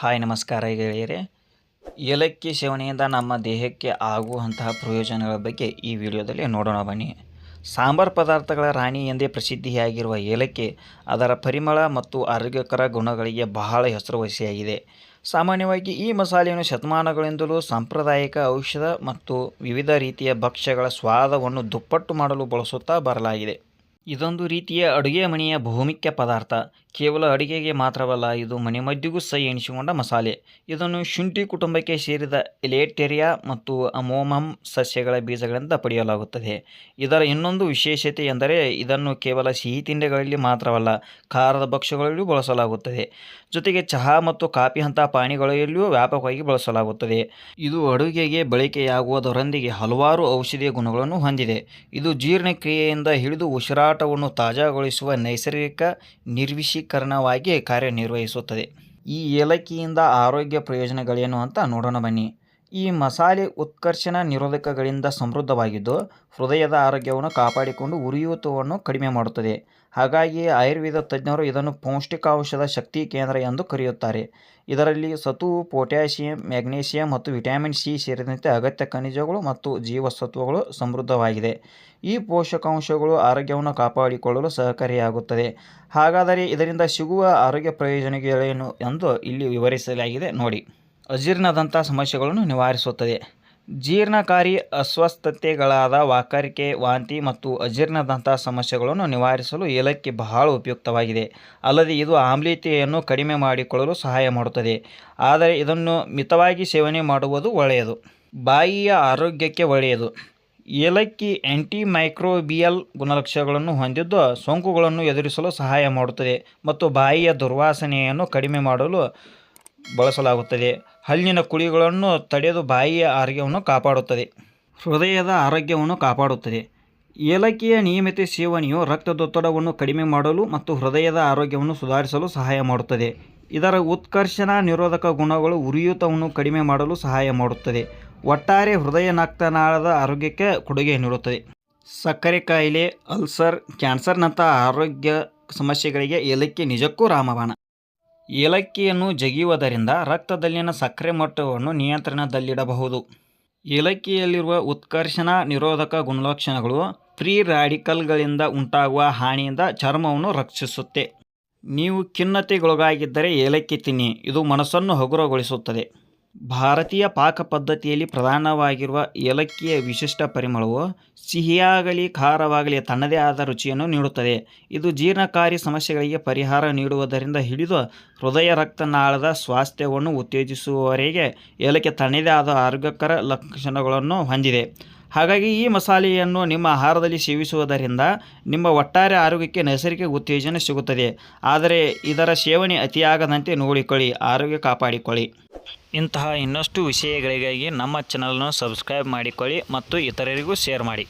Hi, ನಮಸ್ಕಾರ ಗೆಳೆಯರೆ. ಏಲಕ್ಕಿ ಸೇವನೆಯಿಂದ ನಮ್ಮ ದೇಹಕ್ಕೆ ಆಗುವಂತಹ ಪ್ರಯೋಜನಗಳ ಬಗ್ಗೆ ಈ ವಿಡಿಯೋದಲ್ಲಿ ನೋಡೋಣ ಬನ್ನಿ. ಸಾಂಬಾರ್ ಪದಾರ್ಥಗಳ ರಾಣಿ ಎಂದೇ ಪ್ರಸಿದ್ಧಿಯಾಗಿರುವ ಏಲಕ್ಕಿ ಅದರ ಪರಿಮಳ ಮತ್ತು ಆರೋಗ್ಯಕರ ಗುಣಗಳಿಗೆ ಬಹಳ ಹೆಸರುವಾಸಿಯಾಗಿದೆ ಸಾಮಾನ್ಯವಾಗಿ ಈ ಮಸಾಲೆಯನ್ನು ಶತಮಾನಗಳಿಂದಲೂ ಸಾಂಪ್ರದಾಯಿಕ ಔಷಧ ಮತ್ತು ವಿವಿಧ ರೀತಿಯ ಭಕ್ಷ್ಯಗಳ ಸ್ವಾದವನ್ನು ದುಪ್ಪಟ್ಟು ಮಾಡಲು ಬಳಸುತ್ತಾ ಬರಲಾಗಿದೆ. ಇದೊಂದು ರೀತಿಯ ಅಡುಗೆ ಮನೆಯ ಬಹುಮುಖ್ಯ ಪದಾರ್ಥ. ಕೇವಲ ಅಡುಗೆಗೆ ಮಾತ್ರವಲ್ಲ, ಇದು ಮನೆಮದ್ದಿಗೂ ಸಹ ಎಣಿಸಿಕೊಂಡ ಮಸಾಲೆ. ಇದನ್ನು ಶುಂಠಿ ಕುಟುಂಬಕ್ಕೆ ಸೇರಿದ ಎಲೇಟೆರಿಯಾ ಮತ್ತು ಅಮೋಮಮ್ ಸಸ್ಯಗಳ ಬೀಜಗಳಿಂದ ಪಡೆಯಲಾಗುತ್ತದೆ. ಇದರ ಇನ್ನೊಂದು ವಿಶೇಷತೆ ಎಂದರೆ, ಇದನ್ನು ಕೇವಲ ಸಿಹಿ ತಿಂಡಿಗಳಲ್ಲಿ ಮಾತ್ರವಲ್ಲ, ಖಾರದ ಭಕ್ಷ್ಯಗಳಲ್ಲೂ ಬಳಸಲಾಗುತ್ತದೆ. ಜೊತೆಗೆ ಚಹಾ ಮತ್ತು ಕಾಫಿ ಅಂತಹ ಪಾನೀಯಗಳಲ್ಲಿಯೂ ವ್ಯಾಪಕವಾಗಿ ಬಳಸಲಾಗುತ್ತದೆ. ಇದು ಅಡುಗೆಗೆ ಬಳಕೆಯಾಗುವುದರೊಂದಿಗೆ ಹಲವಾರು ಔಷಧೀಯ ಗುಣಗಳನ್ನು ಹೊಂದಿದೆ. ಇದು ಜೀರ್ಣಕ್ರಿಯೆಯಿಂದ ಹಿಡಿದು ಉಸಿರಾಟವನ್ನು ತಾಜಾಗೊಳಿಸುವ ನೈಸರ್ಗಿಕ ನಿರ್ವಿಷೀಕರಣವಾಗಿ ಕಾರ್ಯನಿರ್ವಹಿಸುತ್ತದೆ. ಈ ಏಲಕ್ಕಿಯಿಂದ ಆರೋಗ್ಯ ಪ್ರಯೋಜನಗಳೇನು ಅಂತ ನೋಡೋಣ ಬನ್ನಿ. ಈ ಮಸಾಲೆ ಉತ್ಕರ್ಷಣ ನಿರೋಧಕಗಳಿಂದ ಸಮೃದ್ಧವಾಗಿದ್ದು, ಹೃದಯದ ಆರೋಗ್ಯವನ್ನು ಕಾಪಾಡಿಕೊಂಡು ಉರಿಯೂತವನ್ನು ಕಡಿಮೆ ಮಾಡುತ್ತದೆ. ಹಾಗಾಗಿ ಆಯುರ್ವೇದ ತಜ್ಞರು ಇದನ್ನು ಪೌಷ್ಟಿಕಾಂಶದ ಶಕ್ತಿ ಕೇಂದ್ರ ಎಂದು ಕರೆಯುತ್ತಾರೆ. ಇದರಲ್ಲಿ ಸತು, ಪೊಟ್ಯಾಷಿಯಂ ಮ್ಯಾಗ್ನೀಷಿಯಂ ಮತ್ತು ವಿಟಮಿನ್ ಸಿ ಸೇರಿದಂತೆ ಅಗತ್ಯ ಖನಿಜಗಳು ಮತ್ತು ಜೀವಸತ್ವಗಳು ಸಮೃದ್ಧವಾಗಿದೆ. ಈ ಪೋಷಕಾಂಶಗಳು ಆರೋಗ್ಯವನ್ನು ಕಾಪಾಡಿಕೊಳ್ಳಲು ಸಹಕಾರಿಯಾಗುತ್ತದೆ. ಹಾಗಾದರೆ ಇದರಿಂದ ಸಿಗುವ ಆರೋಗ್ಯ ಪ್ರಯೋಜನಗಳೇನು ಎಂದು ಇಲ್ಲಿ ವಿವರಿಸಲಾಗಿದೆ. ನೋಡಿ. ಅಜೀರ್ಣದಂಥ ಸಮಸ್ಯೆಗಳನ್ನು ನಿವಾರಿಸುತ್ತದೆ. ಜೀರ್ಣಕಾರಿ ಅಸ್ವಸ್ಥತೆಗಳಾದ ವಾಕರಿಕೆ, ವಾಂತಿ ಮತ್ತು ಅಜೀರ್ಣದಂಥ ಸಮಸ್ಯೆಗಳನ್ನು ನಿವಾರಿಸಲು ಏಲಕ್ಕಿ ಬಹಳ ಉಪಯುಕ್ತವಾಗಿದೆ. ಅಲ್ಲದೆ ಇದು ಆಮ್ಲೀಯತೆಯನ್ನು ಕಡಿಮೆ ಮಾಡಿಕೊಳ್ಳಲು ಸಹಾಯ ಮಾಡುತ್ತದೆ. ಆದರೆ ಇದನ್ನು ಮಿತವಾಗಿ ಸೇವನೆ ಮಾಡುವುದು ಒಳ್ಳೆಯದು. ಬಾಯಿಯ ಆರೋಗ್ಯಕ್ಕೆ ಒಳ್ಳೆಯದು. ಏಲಕ್ಕಿ ಆ್ಯಂಟಿಮೈಕ್ರೋಬಿಯಲ್ ಗುಣಲಕ್ಷಣಗಳನ್ನು ಹೊಂದಿದ್ದು ಸೋಂಕುಗಳನ್ನು ಎದುರಿಸಲು ಸಹಾಯ ಮಾಡುತ್ತದೆ ಮತ್ತು ಬಾಯಿಯ ದುರ್ವಾಸನೆಯನ್ನು ಕಡಿಮೆ ಮಾಡಲು ಬಳಸಲಾಗುತ್ತದೆ. ಹಲ್ಲಿನ ಕುಳಿಗಳನ್ನು ತಡೆದು ಬಾಯಿಯ ಆರೋಗ್ಯವನ್ನು ಕಾಪಾಡುತ್ತದೆ. ಹೃದಯದ ಆರೋಗ್ಯವನ್ನು ಕಾಪಾಡುತ್ತದೆ. ಏಲಕ್ಕಿಯ ನಿಯಮಿತ ಸೇವನೆಯು ರಕ್ತದೊತ್ತಡವನ್ನು ಕಡಿಮೆ ಮಾಡಲು ಮತ್ತು ಹೃದಯದ ಆರೋಗ್ಯವನ್ನು ಸುಧಾರಿಸಲು ಸಹಾಯ ಮಾಡುತ್ತದೆ. ಇದರ ಉತ್ಕರ್ಷಣ ನಿರೋಧಕ ಗುಣಗಳು ಉರಿಯೂತವನ್ನು ಕಡಿಮೆ ಮಾಡಲು ಸಹಾಯ ಮಾಡುತ್ತದೆ. ಒಟ್ಟಾರೆ ಹೃದಯ ನಾಕ್ತನಾಳದ ಆರೋಗ್ಯಕ್ಕೆ ಕೊಡುಗೆ ನೀಡುತ್ತದೆ. ಸಕ್ಕರೆ ಕಾಯಿಲೆ, ಅಲ್ಸರ್ ಕ್ಯಾನ್ಸರ್ನಂಥ ಆರೋಗ್ಯ ಸಮಸ್ಯೆಗಳಿಗೆ ಏಲಕ್ಕಿ ನಿಜಕ್ಕೂ ರಾಮಬಾಣ. ಏಲಕ್ಕಿಯನ್ನು ಜಗಿಯುವುದರಿಂದ ರಕ್ತದಲ್ಲಿನ ಸಕ್ಕರೆ ಮಟ್ಟವನ್ನು ನಿಯಂತ್ರಣದಲ್ಲಿಡಬಹುದು. ಏಲಕ್ಕಿಯಲ್ಲಿರುವ ಉತ್ಕರ್ಷಣ ನಿರೋಧಕ ಗುಣಲಕ್ಷಣಗಳು ಫ್ರೀ ರಾಡಿಕಲ್ಗಳಿಂದ ಉಂಟಾಗುವ ಹಾನಿಯಿಂದ ಚರ್ಮವನ್ನು ರಕ್ಷಿಸುತ್ತೆ. ನೀವು ಖಿನ್ನತೆಗೊಳಗಾಗಿದ್ದರೆ ಏಲಕ್ಕಿ ತಿನ್ನಿ, ಇದು ಮನಸ್ಸನ್ನು ಹಗುರಗೊಳಿಸುತ್ತದೆ. ಭಾರತೀಯ ಪಾಕ ಪದ್ಧತಿಯಲ್ಲಿ ಪ್ರಧಾನವಾಗಿರುವ ಏಲಕ್ಕಿಯ ವಿಶಿಷ್ಟ ಪರಿಮಳವು ಸಿಹಿಯಾಗಲಿ, ಖಾರವಾಗಲಿ ತನ್ನದೇ ಆದ ರುಚಿಯನ್ನು ನೀಡುತ್ತದೆ. ಇದು ಜೀರ್ಣಕಾರಿ ಸಮಸ್ಯೆಗಳಿಗೆ ಪರಿಹಾರ ನೀಡುವುದರಿಂದ ಹಿಡಿದು ಹೃದಯ ರಕ್ತನಾಳದ ಸ್ವಾಸ್ಥ್ಯವನ್ನು ಉತ್ತೇಜಿಸುವವರೆಗೆ ಏಲಕ್ಕಿ ತನ್ನದೇ ಆದ ಆರೋಗ್ಯಕರ ಲಕ್ಷಣಗಳನ್ನು ಹೊಂದಿದೆ. ಹಾಗಾಗಿ ಈ ಮಸಾಲೆಯನ್ನು ನಿಮ್ಮ ಆಹಾರದಲ್ಲಿ ಸೇವಿಸುವುದರಿಂದ ನಿಮ್ಮ ಒಟ್ಟಾರೆ ಆರೋಗ್ಯಕ್ಕೆ ನೈಸರ್ಗಿಕ ಉತ್ತೇಜನ ಸಿಗುತ್ತದೆ. ಆದರೆ ಇದರ ಸೇವನೆ ಅತಿಯಾಗದಂತೆ ನೋಡಿಕೊಳ್ಳಿ, ಆರೋಗ್ಯ ಕಾಪಾಡಿಕೊಳ್ಳಿ. ಇಂತಹ ಇನ್ನಷ್ಟು ವಿಷಯಗಳಿಗಾಗಿ ನಮ್ಮ ಚಾನಲನ್ನು ಸಬ್ಸ್ಕ್ರೈಬ್ ಮಾಡಿಕೊಳ್ಳಿ ಮತ್ತು ಇತರರಿಗೂ ಶೇರ್ ಮಾಡಿ.